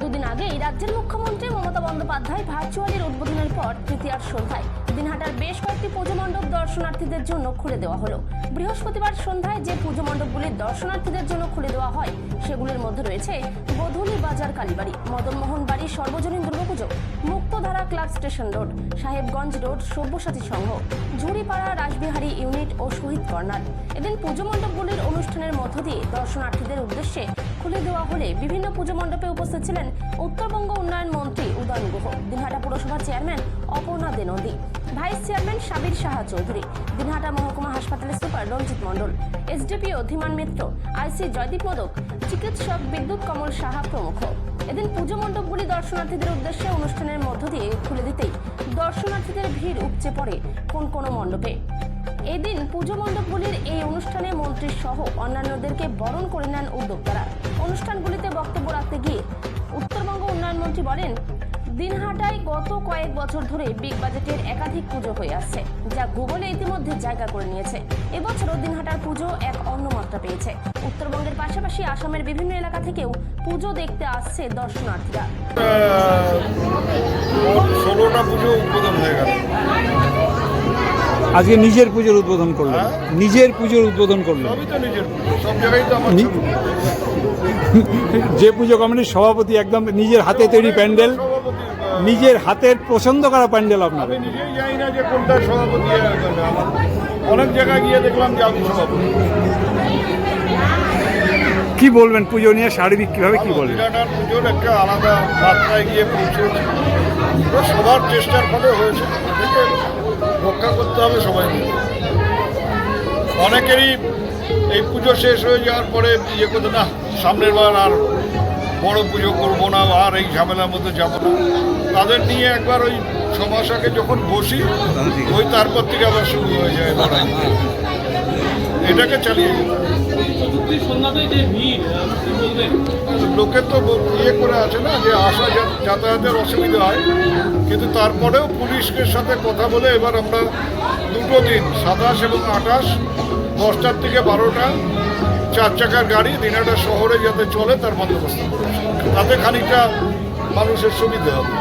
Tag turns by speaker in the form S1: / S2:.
S1: দুদিন আগেই রাজ্যের মুখ্যমন্ত্রী মমতা বন্দ্যোপাধ্যায় ভার্চুয়ালির উদ্বোধনের পর তৃতীয়ার সন্ধ্যায়। দিনহাটার বেশ কয়েকটি পুজো মণ্ডপ দর্শনার্থীদের জন্য খুলে দেওয়া হলো। বৃহস্পতিবার সন্ধ্যায় যে পুজো মণ্ডপগুলি দর্শনার্থীদের জন্য খুলে দেওয়া হয়, সেগুলির মধ্যে রয়েছে বধুলি বাজার কালীবাড়ি, মদনমোহন বাড়ি, সর্বজনীন Durgapuja, Muktadhara club station road, Sahebganj road, Sabyasachi Sangha, Jhuripara Rashbehari unit ও শহীদ কর্নার এদিন পুজো মণ্ডপগুলির অনুষ্ঠানের মধ্য দিয়ে দর্শনার্থীদের উদ্দেশ্যে খুলে দেওয়া হলে বিভিন্ন পুজো মণ্ডপে উপস্থিত ছিলেন উত্তরবঙ্গ উন্নয়ন মন্ত্রী উদয়ন গুহ, দিনহাটা পুরসভার চেয়ারম্যান অপর্ণা দেনন্দী ভাইস চেয়ারম্যান সাবির সাহা চৌধুরী, দিনহাটা মহকুমা হাসপাতালের super Ranjit Mondal SDPO Dhiman Mitra, IC Joydeep Modak, চিকিৎসক বিদ্যুৎ কমল সাহা প্রমুখ। এদিন পুজো মণ্ডপগুলি দর্শনার্থীদের উদ্দেশ্যে অনুষ্ঠানের মধ্য দিয়ে খুলে দিতেই দর্শনার্থীদের ভিড় উপচে পড়ে কোন কোন মণ্ডপে। এদিন পুজো মণ্ডপগুলির এই অনুষ্ঠানে মন্ত্রী সহ অন্যান্যদেরকে বরণ করে নেন উদ্যোক্তারা। অনুষ্ঠানগুলিতে বক্তব্য রাখতে গিয়ে উত্তরবঙ্গ উন্নয়ন মন্ত্রী বলেন, দিনহাটায় গত কয়েক বছর ধরে বিগ বাজেটের একাধিক পুজো হয়ে আসছে, যা গুগলে ইতিমধ্যে জায়গা করে নিয়েছে। এবছরও দিনহাটার পুজো এক অন্য মাত্রা পেয়েছে। উত্তরবঙ্গের পাশাপাশি আসামের বিভিন্ন এলাকা থেকেও পুজো দেখতে আসছে দর্শনার্থীরা।
S2: ষোলোটা পুজো উদ্বোধন হয়ে গেল।
S3: আজকে নিজের পুজোর উদ্বোধন করলেন।
S2: হ্যাঁ?
S3: নিজের পুজোর উদ্বোধন করলেন।
S2: ছবি।
S3: যে পুজো কমিটির সভাপতি একদম নিজের হাতে তৈরি প্যান্ডেল নিজের হাতের পছন্দ করা প্যান্ডেল আপনার
S2: অনেক জায়গায় গিয়ে দেখলাম যে আমি সভাপতি।
S3: কি বলবেন পুজো নিয়ে শারীরিক কীভাবে কি বলবেন?
S2: পুজোর একটা আলাদা মাত্রায় গিয়ে পৌঁছেছে। সবার চেষ্টার ফলে হয়েছে। রক্ষা করতে হবে সবাই মিলে। অনেকেরই এই পুজো শেষ হয়ে যাওয়ার পরে ইয়ে করতে না সামনের বার আর বড় পুজো করব না আর এই ঝামেলার মধ্যে যাব না। তাদের নিয়ে একবার ওই ছ মাস যখন বসি ওই তারপর থেকে আবার শুরু হয়ে যায় লড়াই। এটাকে চালিয়ে লোকের তো ইয়ে করে আছে না যে আসা যাতায়াতের অসুবিধা হয়। কিন্তু তারপরেও পুলিশের সাথে কথা বলে এবার আমরা দুটো দিন, সাতাশ এবং আঠাশ, দশটার থেকে বারোটা, চার চাকার গাড়ি দিনাটা শহরে যাতে চলে তার বন্দোবস্ত করেছি তাতে খানিকটা মানুষের সুবিধা হবে।